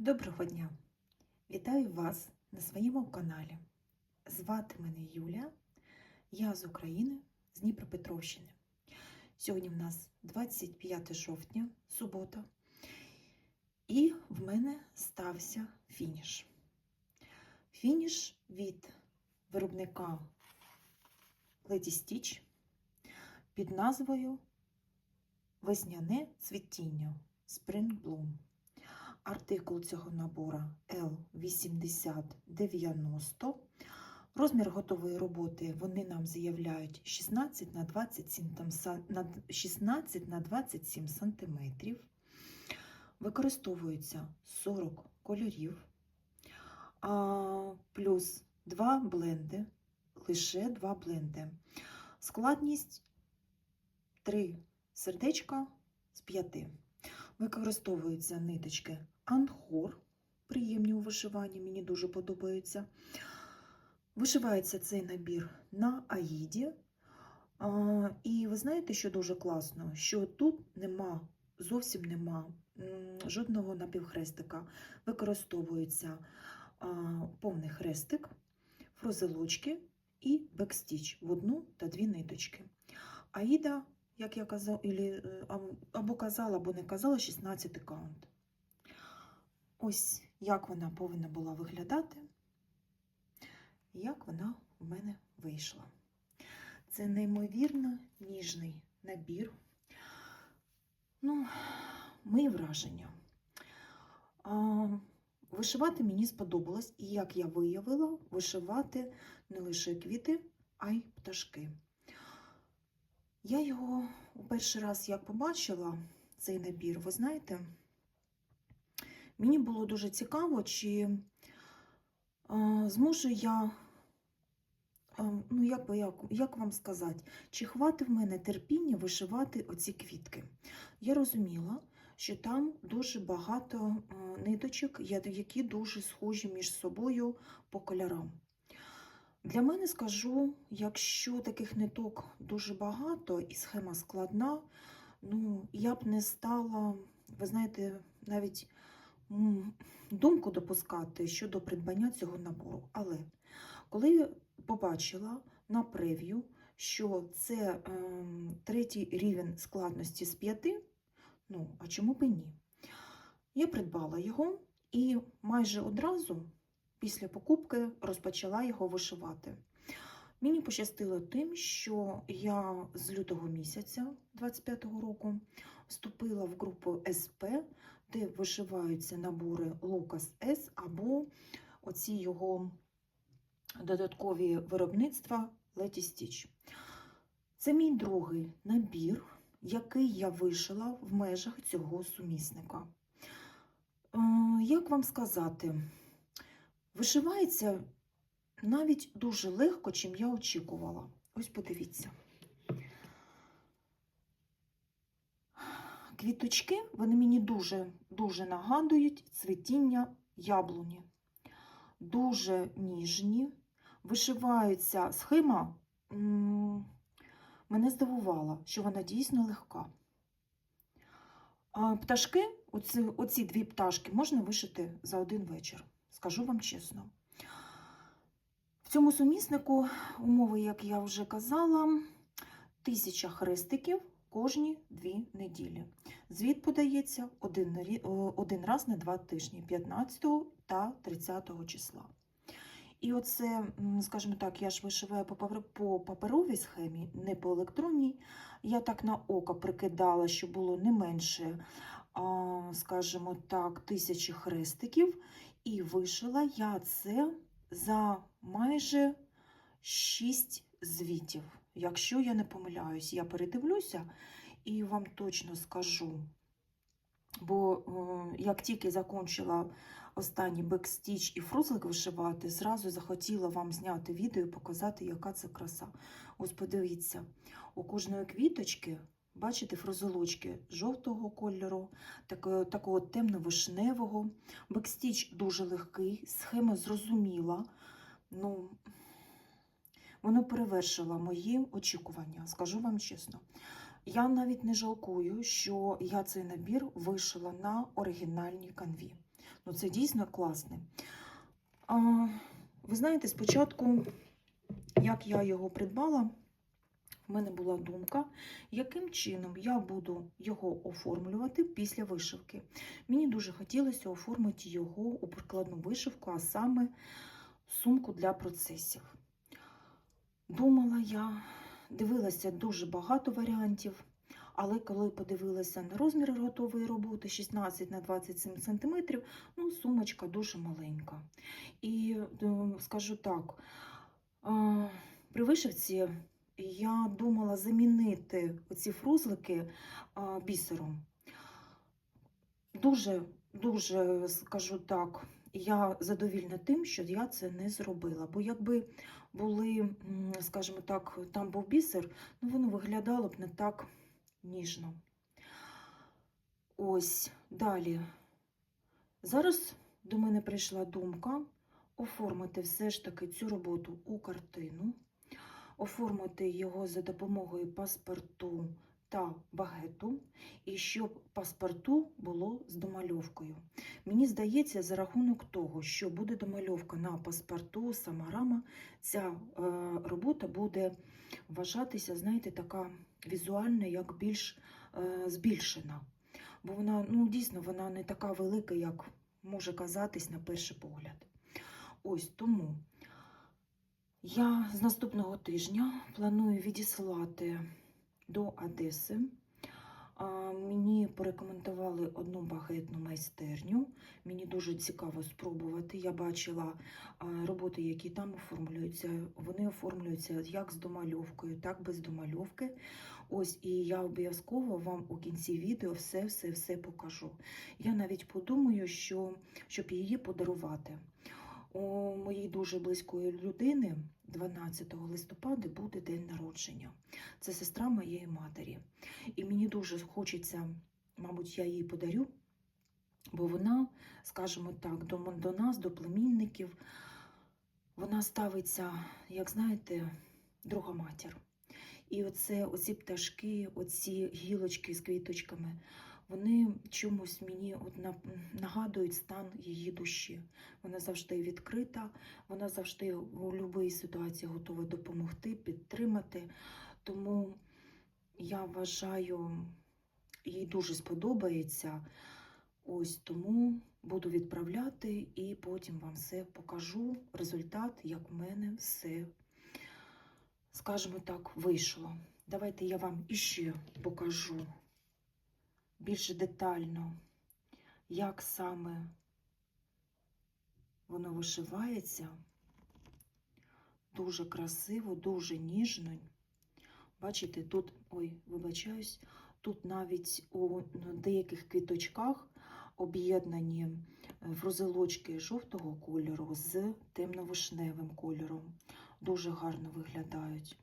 Доброго дня! Вітаю вас на своєму каналі. Звати мене Юля, я з України, з Дніпропетровщини. Сьогодні в нас 25 жовтня, субота, і в мене стався фініш. Фініш від виробника Lady Stitch під назвою Весняне цвітіння Spring Bloom. Артикул цього набору L8090. Розмір готової роботи вони нам заявляють 16 на 27, там, 16 на 27 сантиметрів. Використовується 40 кольорів, плюс 2 бленди, лише 2 бленди. Складність 3 сердечка з 5. Використовуються ниточки Анхор, приємні у вишиванні, мені дуже подобаються. Вишивається цей набір на Аїді. І ви знаєте, що дуже класно, що тут нема, зовсім нема жодного напівхрестика. Використовується повний хрестик, фрозелочки і бекстіч в одну та дві ниточки. Аїда як я казала, або казала, або не казала, 16 каунт. Ось як вона повинна була виглядати, як вона в мене вийшла. Це неймовірно ніжний набір. Ну, мої враження. А, вишивати мені сподобалось, і як я виявила, вишивати не лише квіти, а й пташки. Я його у перший раз як побачила, цей набір, ви знаєте, мені було дуже цікаво, чи зможу я, ну як, як, як вам сказати, чи хватить в мене терпіння вишивати оці квітки. Я розуміла, що там дуже багато ниточок, які дуже схожі між собою по кольорам. Для мене скажу, якщо таких ниток дуже багато і схема складна, ну я б не стала, ви знаєте, навіть думку допускати щодо придбання цього набору. Але коли побачила на прев'ю, що це ем, третій рівень складності з п'яти, ну а чому б і ні? Я придбала його і майже одразу після покупки розпочала його вишивати. Мені пощастило тим, що я з лютого місяця 25-го року вступила в групу СП, де вишиваються набори Локас С або оці його додаткові виробництва Letty Stitch. Це мій другий набір, який я вишила в межах цього сумісника. Е, Як вам сказати? Вишивається навіть дуже легко, чим я очікувала. Ось подивіться. Квіточки, вони мені дуже, дуже нагадують цвітіння яблуні. Дуже ніжні. Вишиваються схема, мене здивувала, що вона дійсно легка. Пташки, оці, оці дві пташки, можна вишити за один вечір скажу вам чесно. В цьому суміснику умови, як я вже казала, тисяча хрестиків кожні дві неділі. Звіт подається один, один раз на два тижні 15 та 30 числа. І оце, скажімо так, я ж вишиваю по паперовій схемі, не по електронній. Я так на око прикидала, що було не менше, скажімо так, тисячі хрестиків. І вишила я це за майже 6 звітів. Якщо я не помиляюсь, я передивлюся і вам точно скажу. Бо е, як тільки закінчила останній бекстіч і фрузлик вишивати, зразу захотіла вам зняти відео і показати, яка це краса. Ось подивіться, у кожної квіточки, бачите, фрузелочки жовтого кольору, такого, такого темно-вишневого. Бекстіч дуже легкий, схема зрозуміла. Ну, воно перевершило мої очікування, скажу вам чесно. Я навіть не жалкую, що я цей набір вишила на оригінальній канві. Ну, це дійсно класне. А, ви знаєте, спочатку, як я його придбала, в мене була думка, яким чином я буду його оформлювати після вишивки. Мені дуже хотілося оформити його у прикладну вишивку, а саме сумку для процесів. Думала я, дивилася дуже багато варіантів, але коли подивилася на розміри готової роботи 16 на 27 см, ну, сумочка дуже маленька. І е, скажу так, е, при вишивці я думала замінити оці фрузлики бісером. Дуже, дуже, скажу так, я задовільна тим, що я це не зробила. Бо якби були, скажімо так, там був бісер, ну воно виглядало б не так ніжно. Ось далі. Зараз до мене прийшла думка оформити все ж таки цю роботу у картину оформити його за допомогою паспорту та багету, і щоб паспорту було з домальовкою. Мені здається, за рахунок того, що буде домальовка на паспорту, самарама, ця е, робота буде вважатися, знаєте, така візуально, як більш е, збільшена. Бо вона, ну, дійсно, вона не така велика, як може казатись на перший погляд. Ось тому. Я з наступного тижня планую відіслати до Одеси. Мені порекомендували одну багетну майстерню. Мені дуже цікаво спробувати. Я бачила роботи, які там оформлюються. Вони оформлюються як з домальовкою, так і без домальовки. Ось, і я обов'язково вам у кінці відео все-все-все покажу. Я навіть подумаю, що щоб її подарувати. У моїй дуже близької людини 12 листопада буде день народження. Це сестра моєї матері. І мені дуже хочеться, мабуть, я їй подарю, бо вона, скажімо так, до, до нас, до племінників, вона ставиться, як знаєте, друга матір. І оце, оці пташки, оці гілочки з квіточками, вони чомусь мені от нагадують стан її душі. Вона завжди відкрита, вона завжди у будь-якій ситуації готова допомогти, підтримати. Тому я вважаю, їй дуже сподобається. Ось тому буду відправляти і потім вам все покажу. Результат, як в мене все, скажімо так, вийшло. Давайте я вам іще покажу більш детально, як саме воно вишивається. Дуже красиво, дуже ніжно. Бачите, тут, ой, вибачаюсь, тут навіть у деяких квіточках об'єднані е, фрузелочки жовтого кольору з темно-вишневим кольором. Дуже гарно виглядають.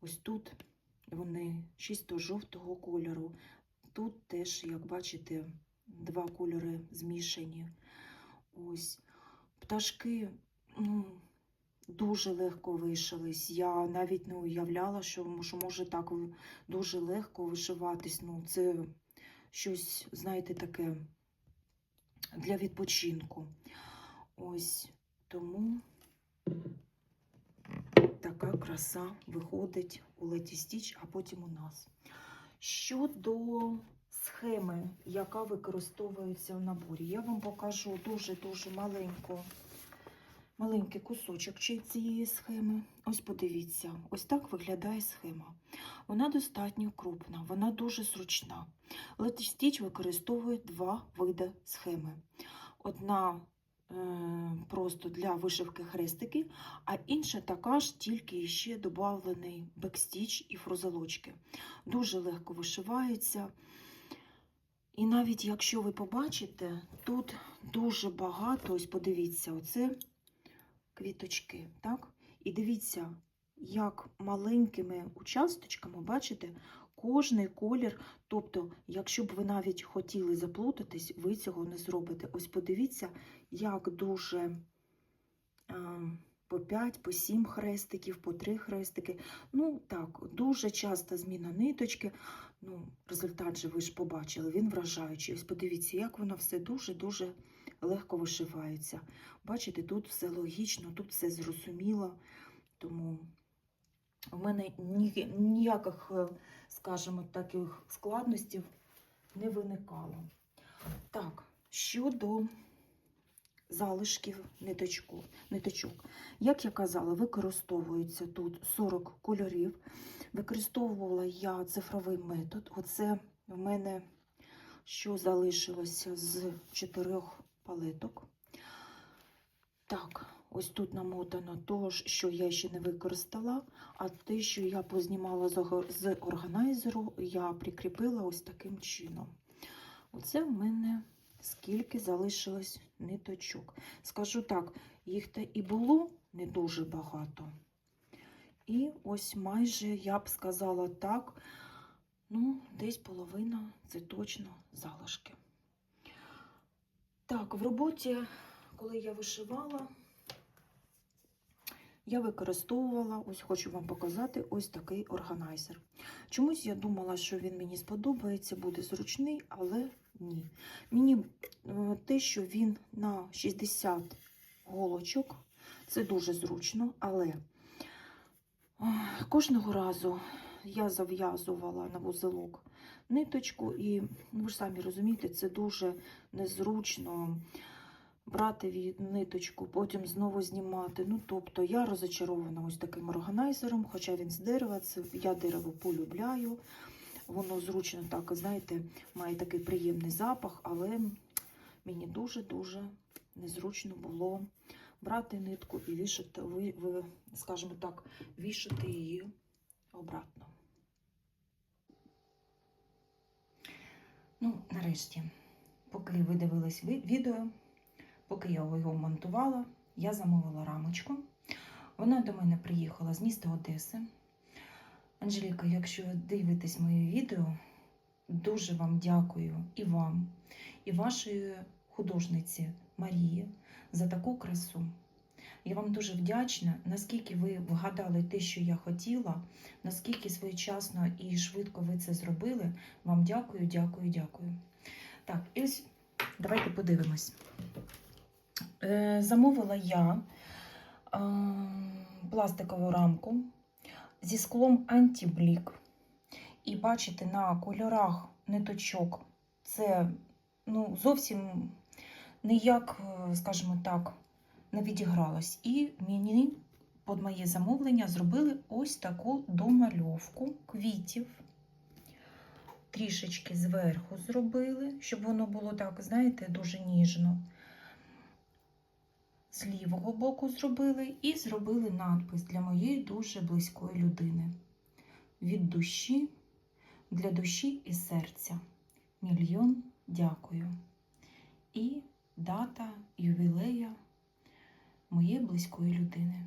Ось тут вони чисто жовтого кольору. Тут теж, як бачите, два кольори змішані. Ось пташки ну, дуже легко вишились. Я навіть не уявляла, що, що може так дуже легко вишиватись. Ну, це щось, знаєте, таке для відпочинку. Ось тому така краса виходить у Леті Стіч, а потім у нас. Щодо схеми, яка використовується в наборі, я вам покажу дуже-дуже маленьку, маленький кусочок цієї схеми. Ось подивіться, ось так виглядає схема. Вона достатньо крупна, вона дуже зручна. Stitch використовує два види схеми. Одна просто для вишивки хрестики, а інша така ж, тільки ще додавлений бекстіч і фрузелочки. Дуже легко вишивається. І навіть якщо ви побачите, тут дуже багато, ось подивіться, оце квіточки, так? І дивіться, як маленькими участочками, бачите, кожний колір. Тобто, якщо б ви навіть хотіли заплутатись, ви цього не зробите. Ось подивіться, як дуже а, по 5, по 7 хрестиків, по 3 хрестики. Ну так, дуже часто зміна ниточки. Ну, результат же ви ж побачили, він вражаючий. Ось подивіться, як воно все дуже-дуже легко вишивається. Бачите, тут все логічно, тут все зрозуміло. Тому в мене ні, ніяких, е, скажімо, таких складностей не виникало. Так, щодо залишків ниточку, ниточок. Як я казала, використовується тут 40 кольорів. Використовувала я цифровий метод. Оце в мене що залишилося з чотирьох палеток. Так, ось тут намотано то, що я ще не використала, а те, що я познімала з органайзеру, я прикріпила ось таким чином. Оце в мене скільки залишилось ниточок. Скажу так, їх то і було не дуже багато. І ось майже, я б сказала так, ну, десь половина це точно залишки. Так, в роботі, коли я вишивала, я використовувала, ось хочу вам показати, ось такий органайзер. Чомусь я думала, що він мені сподобається, буде зручний, але ні. Мені е, те, що він на 60 голочок, це дуже зручно, але кожного разу я зав'язувала на вузелок ниточку, і ну, ви ж самі розумієте, це дуже незручно брати ниточку, потім знову знімати. Ну, тобто я розочарована ось таким органайзером, хоча він з дерева, це я дерево полюбляю. Воно зручно так, знаєте, має такий приємний запах, але мені дуже-дуже незручно було брати нитку і вішати, ви, ви, скажімо так, вішати її обратно. Ну, нарешті, поки ви дивились ви- відео, поки я його монтувала, я замовила рамочку. Вона до мене приїхала з міста Одеси. Анжеліка, якщо ви дивитесь моє відео, дуже вам дякую і вам, і вашої художниці Марії за таку красу. Я вам дуже вдячна, наскільки ви вгадали те, що я хотіла, наскільки своєчасно і швидко ви це зробили. Вам дякую, дякую, дякую. Так, і ось давайте подивимось. Е, замовила я е, пластикову рамку зі склом антиблік. І бачите, на кольорах ниточок це ну, зовсім ніяк, е, скажімо так, не відігралось. І мені під моє замовлення зробили ось таку домальовку квітів. Трішечки зверху зробили, щоб воно було так, знаєте, дуже ніжно. З лівого боку зробили і зробили надпис для моєї дуже близької людини. Від душі, для душі і серця. Мільйон дякую. І дата ювілея моєї близької людини.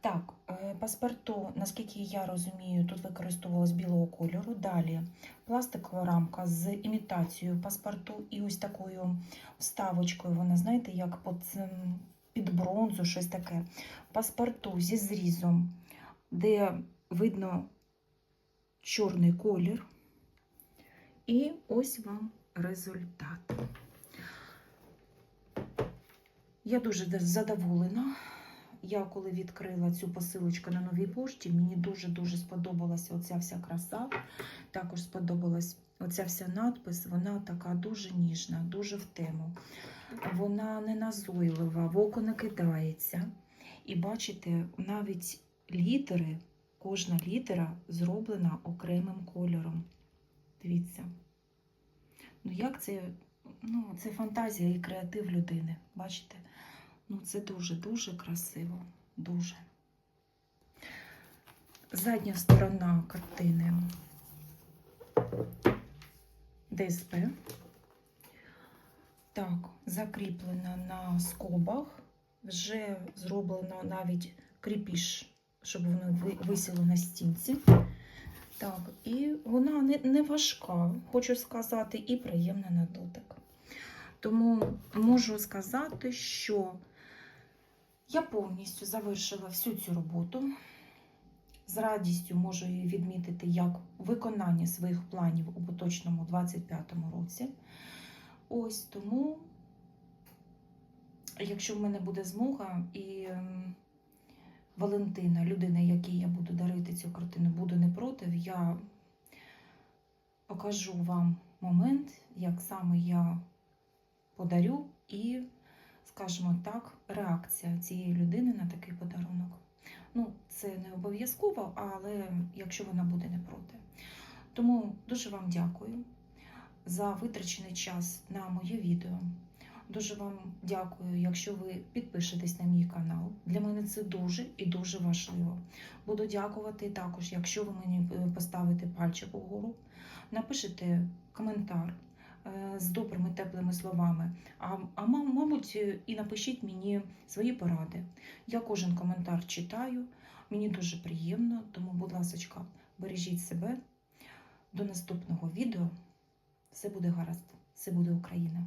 Так, паспорту, наскільки я розумію, тут використовувалась білого кольору. Далі пластикова рамка з імітацією паспорту і ось такою вставочкою. Вона, знаєте, як під, під бронзу, щось таке. Паспорту зі зрізом, де видно чорний колір. І ось вам результат. Я дуже задоволена. Я коли відкрила цю посилочку на новій пошті, мені дуже-дуже сподобалася оця вся краса. Також сподобалась оця вся надпис. Вона така дуже ніжна, дуже в тему. Вона не назойлива, в око не кидається. І бачите, навіть літери, кожна літера зроблена окремим кольором. Дивіться. Ну, як це, ну, це фантазія і креатив людини. Бачите? Ну, це дуже-дуже красиво. Дуже. Задня сторона картини ДСП. Так, закріплена на скобах. Вже зроблено навіть кріпіш, щоб воно висіло на стінці. Так, і вона не, не важка, хочу сказати, і приємна на дотик. Тому можу сказати, що я повністю завершила всю цю роботу. з радістю можу її відмітити як виконання своїх планів у поточному 25-му році. Ось тому, якщо в мене буде змога і ем, Валентина, людина, якій я буду дарити цю картину, буде не проти, я покажу вам момент, як саме я подарю, і, скажімо так, реакція цієї людини на такий подарунок. Ну, це не обов'язково, але якщо вона буде не проти. Тому дуже вам дякую за витрачений час на моє відео. Дуже вам дякую, якщо ви підпишетесь на мій канал. Для мене це дуже і дуже важливо. Буду дякувати також, якщо ви мені е, поставите пальчик угору, напишете коментар з добрими теплими словами. А, а мабуть, е, і напишіть мені свої поради. Я кожен коментар читаю, мені дуже приємно, тому, будь ласка, бережіть себе. До наступного відео. Все буде гаразд, все буде Україна.